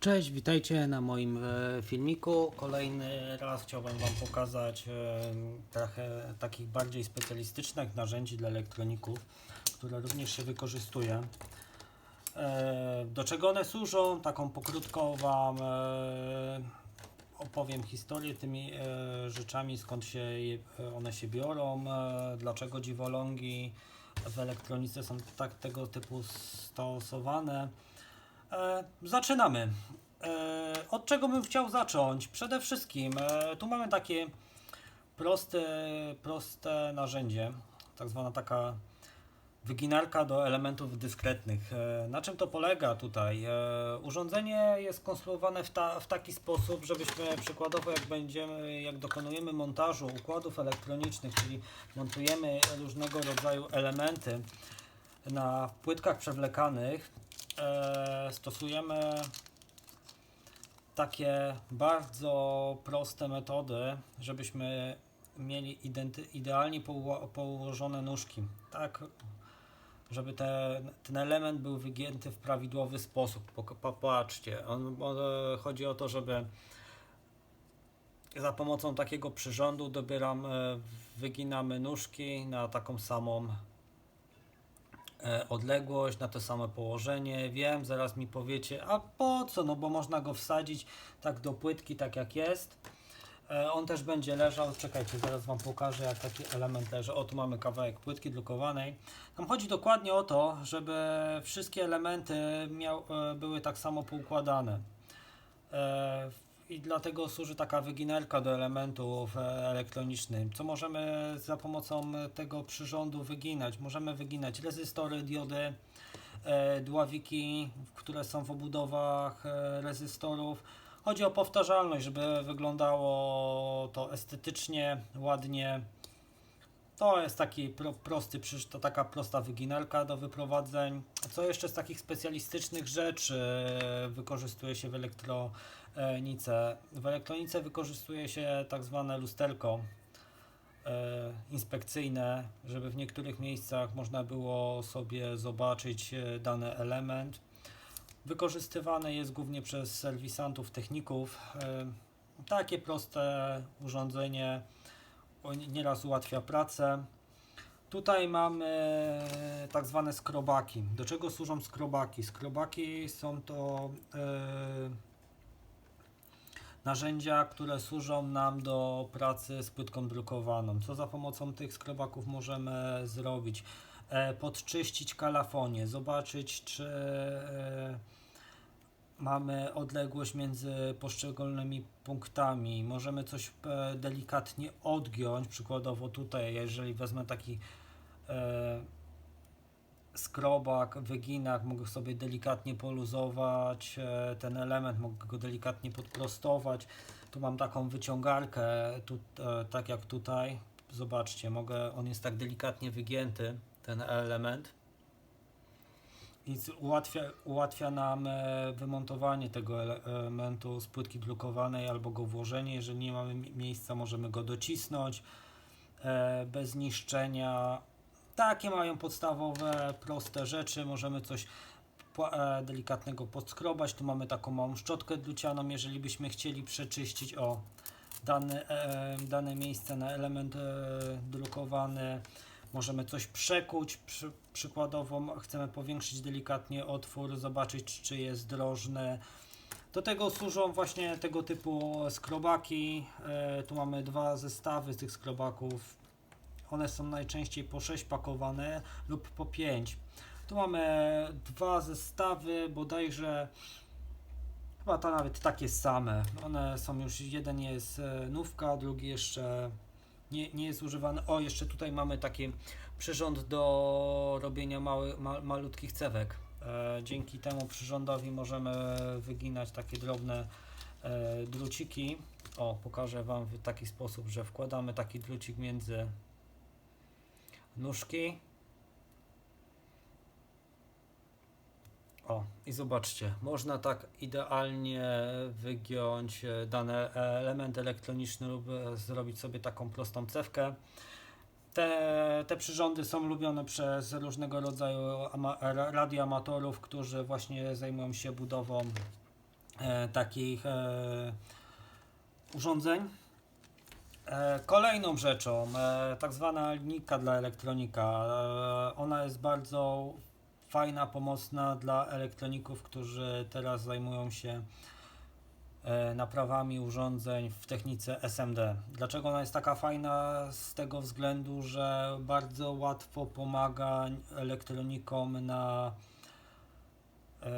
Cześć, witajcie na moim e, filmiku. Kolejny raz chciałbym Wam pokazać e, trochę takich bardziej specjalistycznych narzędzi dla elektroników, które również się wykorzystuje. E, Do czego one służą? Taką pokrótką Wam opowiem historię tymi rzeczami, skąd się one się biorą, dlaczego dziwolągi w elektronice są tak tego typu stosowane. E, zaczynamy. E, od czego bym chciał zacząć? Przede wszystkim e, tu mamy takie proste, proste narzędzie, tak zwana taka wyginarka do elementów dyskretnych. E, na czym to polega tutaj? E, urządzenie jest konstruowane w, ta, w taki sposób, żebyśmy przykładowo jak będziemy, jak dokonujemy montażu układów elektronicznych, czyli montujemy różnego rodzaju elementy na płytkach przewlekanych, stosujemy takie bardzo proste metody, żebyśmy mieli idealnie poło- położone nóżki. Tak, żeby te, ten element był wygięty w prawidłowy sposób. Popatrzcie, on, on, e, chodzi o to, żeby za pomocą takiego przyrządu dobieram, e, wyginamy nóżki na taką samą e, odległość, na to samo położenie. Wiem, zaraz mi powiecie, a po co? No bo można go wsadzić tak do płytki, tak jak jest. E, On też będzie leżał, czekajcie, zaraz Wam pokażę jak taki element leży. O, tu mamy kawałek płytki drukowanej. Tam chodzi dokładnie o to, żeby wszystkie elementy miał, e, były tak samo poukładane. I dlatego służy taka wyginerka do elementów e, elektronicznych. Co możemy za pomocą tego przyrządu wyginać? Możemy wyginać rezystory, diody, e, dławiki, które są w obudowach e, rezystorów. Chodzi o powtarzalność, żeby wyglądało to estetycznie, ładnie. To jest taki pro, prosty, to taka prosta wyginarka do wyprowadzeń. Co jeszcze z takich specjalistycznych rzeczy wykorzystuje się w elektronice? W elektronice wykorzystuje się tak zwane lusterko e, inspekcyjne, żeby w niektórych miejscach można było sobie zobaczyć e, dany element. Wykorzystywane jest głównie przez serwisantów, techników. E, Takie proste urządzenie nieraz ułatwia pracę. Tutaj mamy tak zwane skrobaki. Do czego służą skrobaki? Skrobaki są to e, narzędzia, które służą nam do pracy z płytką drukowaną. Co za pomocą tych skrobaków możemy zrobić? E, podczyścić kalafonię, zobaczyć czy e, mamy odległość między poszczególnymi punktami. Możemy coś e, delikatnie odgiąć, przykładowo tutaj, jeżeli wezmę taki e, skrobak, wyginak, mogę sobie delikatnie poluzować e, ten element, mogę go delikatnie podprostować. Tu mam taką wyciągarkę, tu, tak jak tutaj. Zobaczcie, mogę, on jest tak delikatnie wygięty, ten element. Z- ułatwia, ułatwia nam e, wymontowanie tego ele- elementu z płytki drukowanej albo go włożenie. Jeżeli nie mamy mi- miejsca, możemy go docisnąć e, bez niszczenia. Takie mają podstawowe, proste rzeczy. Możemy coś e, delikatnego podskrobać. Tu mamy taką małą szczotkę drucianą, jeżeli byśmy chcieli przeczyścić o dane, dane miejsce na element drukowany. Możemy coś przekuć, przy, przykładowo chcemy powiększyć delikatnie otwór, zobaczyć czy jest drożny. Do tego służą właśnie tego typu skrobaki. E, tu mamy dwa zestawy tych skrobaków. One są najczęściej po 6 pakowane lub po 5. Tu mamy dwa zestawy, bodajże chyba to nawet takie same. One są już, jeden jest e, nówka, drugi jeszcze nie, nie jest używany. O, jeszcze tutaj mamy taki przyrząd do robienia mały, ma, malutkich cewek. E, dzięki temu przyrządowi możemy wyginać takie drobne e, druciki. O, pokażę Wam w taki sposób, że wkładamy taki drucik między nóżki. O, i zobaczcie, można tak idealnie wygiąć e, dany element elektroniczny lub e, zrobić sobie taką prostą cewkę. Te, te przyrządy są lubione przez różnego rodzaju ama- ra- radioamatorów, którzy właśnie zajmują się budową e, takich e, urządzeń. E, Kolejną rzeczą, e, tak zwana linijka dla elektronika. E, Ona jest bardzo fajna, pomocna dla elektroników, którzy teraz zajmują się e, naprawami urządzeń w technice SMD. Dlaczego ona jest taka fajna? Z tego względu, że bardzo łatwo pomaga elektronikom na e,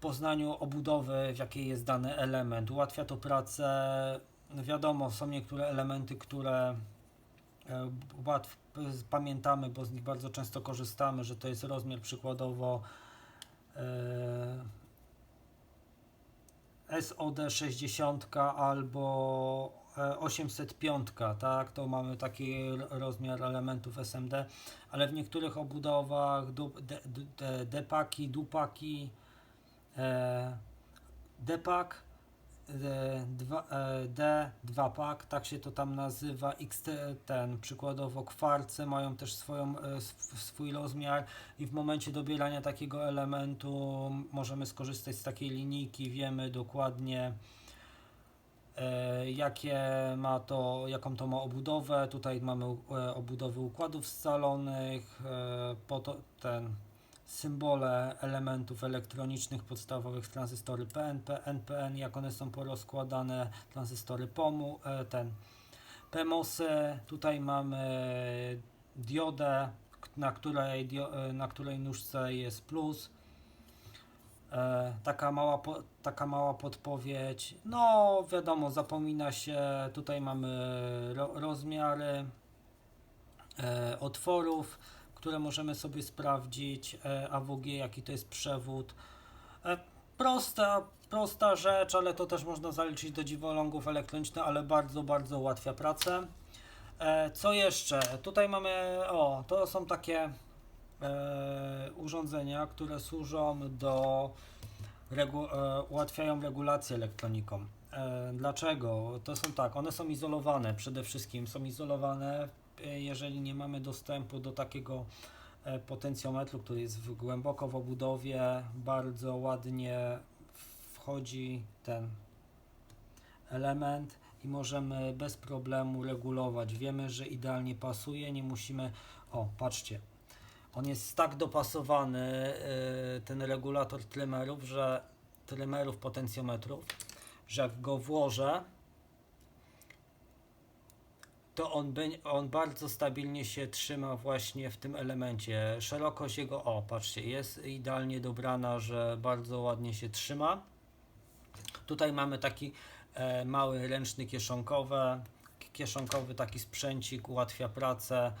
poznaniu obudowy, w jakiej jest dany element. Ułatwia to pracę. Wiadomo, są niektóre elementy, które łatw, pamiętamy, bo z nich bardzo często korzystamy, że to jest rozmiar przykładowo e, SOD 60 albo e, 805, tak? To mamy taki rozmiar elementów SMD, ale w niektórych obudowach depaki, dupaki, e, depak, e, dwa- e, D, 2 pak, tak się to tam nazywa, XT, ten przykładowo kwarce mają też swoją, e, sw- swój rozmiar i w momencie dobierania takiego elementu możemy skorzystać z takiej linijki, wiemy dokładnie jakie ma to, jaką to ma obudowę. Tutaj mamy obudowy układów scalonych, po to, ten symbole elementów elektronicznych podstawowych tranzystory PNP, NPN, jak one są porozkładane, tranzystory POMU, e, ten PMOSy, tutaj mamy diodę, na której, e, na której nóżce jest plus. E, taka, mała, taka mała podpowiedź. No, wiadomo, zapomina się. Tutaj mamy ro, rozmiary e, otworów, które możemy sobie sprawdzić. E, AWG, jaki to jest przewód. E, prosta, prosta rzecz, ale to też można zaliczyć do dziwolągów elektronicznych, ale bardzo, bardzo ułatwia pracę. E, co jeszcze? Tutaj mamy, o, to są takie e, urządzenia, które służą do regu- e, ułatwiają regulację elektronikom. E, dlaczego? To są tak, one są izolowane przede wszystkim, są izolowane, jeżeli nie mamy dostępu do takiego e, potencjometru, który jest w, głęboko w obudowie, bardzo ładnie wchodzi ten element i możemy bez problemu regulować. Wiemy, że idealnie pasuje, nie musimy. O, patrzcie. On jest tak dopasowany, yy, ten regulator trymerów, że trymerów potencjometrów, że jak go włożę, to on, on bardzo stabilnie się trzyma właśnie w tym elemencie. Szerokość jego, o patrzcie, jest idealnie dobrana, że bardzo ładnie się trzyma. Tutaj mamy taki e, mały ręczny kieszonkowy, kieszonkowy taki sprzęcik, ułatwia pracę.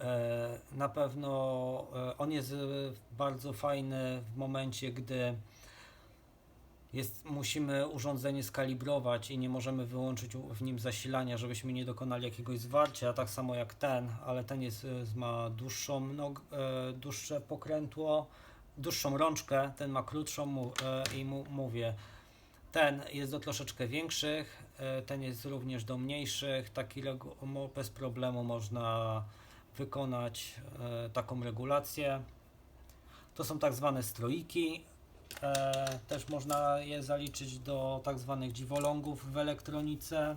E, na pewno e, on jest e, bardzo fajny w momencie, gdy jest, musimy urządzenie skalibrować i nie możemy wyłączyć w nim zasilania, żebyśmy nie dokonali jakiegoś zwarcia, tak samo jak ten, ale ten jest, e, ma dłuższą nog, e, dłuższe pokrętło, dłuższą rączkę, ten ma krótszą e, i mówię, ten jest do troszeczkę większych, ten jest również do mniejszych, taki bez problemu można wykonać taką regulację. To są tak zwane stroiki. E, też można je zaliczyć do tak zwanych dziwolągów w elektronice.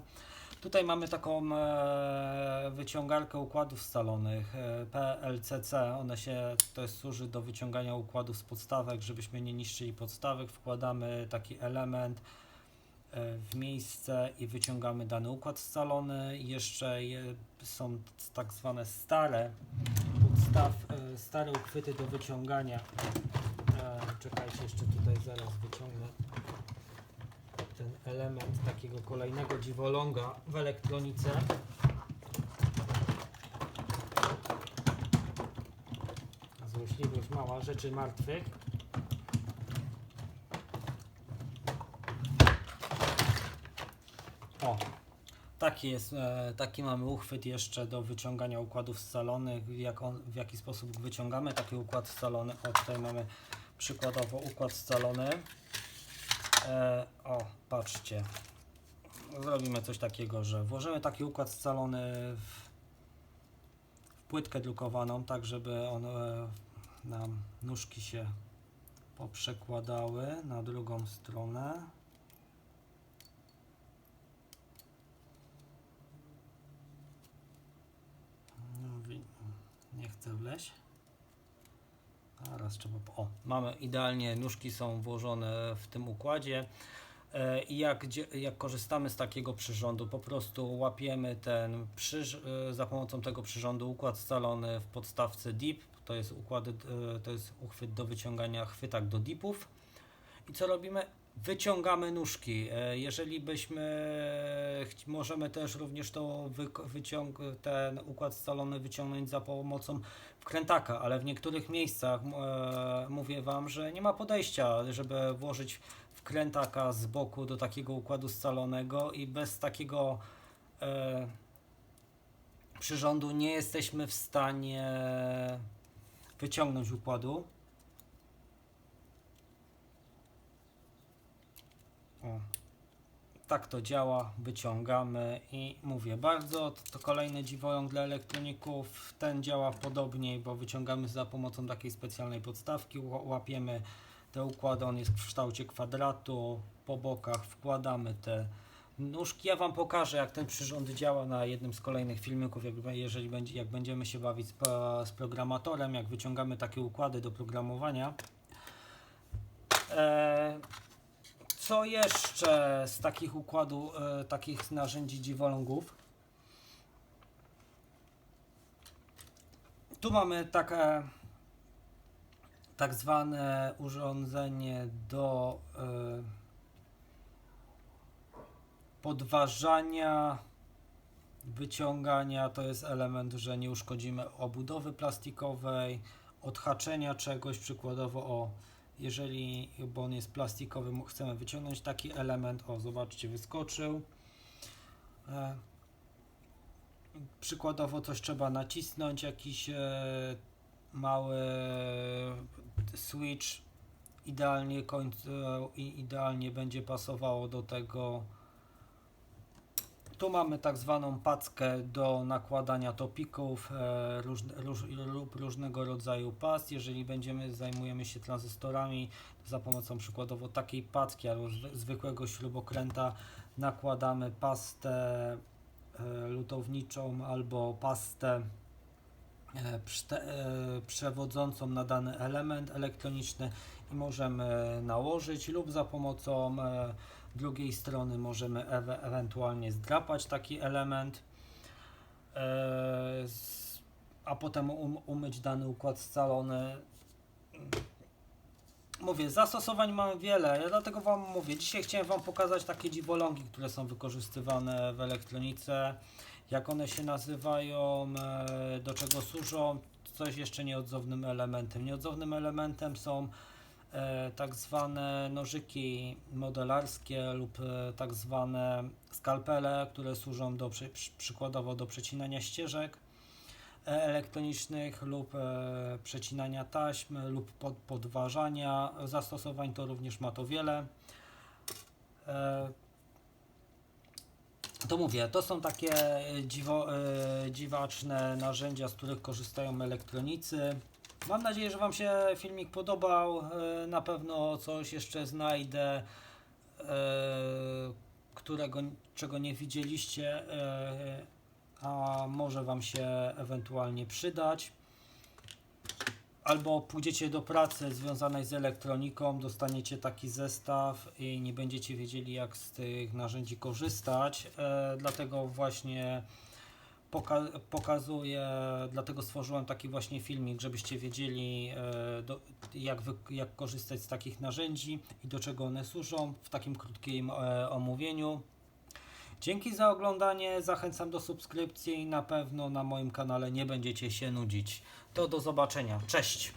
Tutaj mamy taką e, wyciągarkę układów scalonych e, PLCC. One się to jest, służy do wyciągania układów z podstawek, żebyśmy nie niszczyli podstawek. Wkładamy taki element e, w miejsce i wyciągamy dany układ scalony. Jeszcze je, są tak zwane stare podstaw, e, stare uchwyty do wyciągania. Czekajcie, jeszcze tutaj zaraz wyciągnę ten element takiego kolejnego dziwoląga w elektronice. Złośliwość mała rzeczy martwych. O, taki jest, e, taki mamy uchwyt jeszcze do wyciągania układów scalonych. Jak on, w jaki sposób wyciągamy taki układ scalony? O, tutaj mamy przykładowo układ scalony. E, o, patrzcie. Zrobimy coś takiego, że włożymy taki układ scalony w, w płytkę drukowaną, tak żeby on e, nam nóżki się poprzekładały na drugą stronę. No, nie chcę wleźć. Teraz trzeba. O, mamy idealnie, nóżki są włożone w tym układzie. E, I jak, jak korzystamy z takiego przyrządu, po prostu łapiemy ten przyrz, e, za pomocą tego przyrządu układ scalony w podstawce dip. To jest układy, e, to jest uchwyt do wyciągania chwytak do dipów. I co robimy? Wyciągamy nóżki. E, Jeżeli byśmy, możemy też również to wyciąg, ten układ scalony wyciągnąć za pomocą wkrętaka, ale w niektórych miejscach e, mówię Wam, że nie ma podejścia, żeby włożyć wkrętaka z boku do takiego układu scalonego i bez takiego e, przyrządu nie jesteśmy w stanie wyciągnąć układu. Tak to działa, wyciągamy i mówię bardzo, to, to kolejny dziwoląg dla elektroników, ten działa podobniej, bo wyciągamy za pomocą takiej specjalnej podstawki, ła- łapiemy te układy, on jest w kształcie kwadratu, po bokach wkładamy te nóżki. Ja Wam pokażę jak ten przyrząd działa na jednym z kolejnych filmików, jak, jeżeli będzie, jak będziemy się bawić z, z programatorem, jak wyciągamy takie układy do programowania. Eee, co jeszcze z takich układów, e, takich narzędzi dziwolągów? Tu mamy takie tak zwane urządzenie do e, podważania, wyciągania. To jest element, że nie uszkodzimy obudowy plastikowej, odhaczenia czegoś, przykładowo o jeżeli, bo on jest plastikowy, chcemy wyciągnąć taki element, o zobaczcie, wyskoczył. E, przykładowo coś trzeba nacisnąć, jakiś e, mały switch, idealnie e, idealnie będzie pasowało do tego. Tu mamy tak zwaną packę do nakładania topików e, róż, róż, lub różnego rodzaju pas. Jeżeli będziemy zajmujemy się tranzystorami, to za pomocą przykładowo takiej packi albo zwy- zwykłego śrubokręta nakładamy pastę e, lutowniczą albo pastę e, przewodzącą na dany element elektroniczny i możemy nałożyć lub za pomocą drugiej strony możemy ewe, ewentualnie zdrapać taki element, e, a potem um, umyć dany układ scalony. Mówię, zastosowań mam wiele, ja dlatego Wam mówię. Dzisiaj chciałem Wam pokazać takie dziwolągi, które są wykorzystywane w elektronice, jak one się nazywają, e, do czego służą. Coś jeszcze nieodzownym elementem. Nieodzownym elementem są e, tak zwane nożyki modelarskie lub e, tak zwane skalpele, które służą do, przy, przy, przykładowo do przecinania ścieżek e, elektronicznych lub e, przecinania taśm lub pod, podważania. Zastosowań to również ma to wiele. E, to mówię, to są takie dziwo, e, dziwaczne narzędzia, z których korzystają elektronicy. Mam nadzieję, że Wam się filmik podobał. E, Na pewno coś jeszcze znajdę, e, którego, czego nie widzieliście, e, a może Wam się ewentualnie przydać. Albo pójdziecie do pracy związanej z elektroniką, dostaniecie taki zestaw i nie będziecie wiedzieli, jak z tych narzędzi korzystać. Dlatego właśnie poka- pokazuję, dlatego stworzyłem taki właśnie filmik, żebyście wiedzieli, e, do, jak, jak korzystać z takich narzędzi i do czego one służą w takim krótkim e, omówieniu. Dzięki za oglądanie, zachęcam do subskrypcji i na pewno na moim kanale nie będziecie się nudzić. To do zobaczenia. Cześć!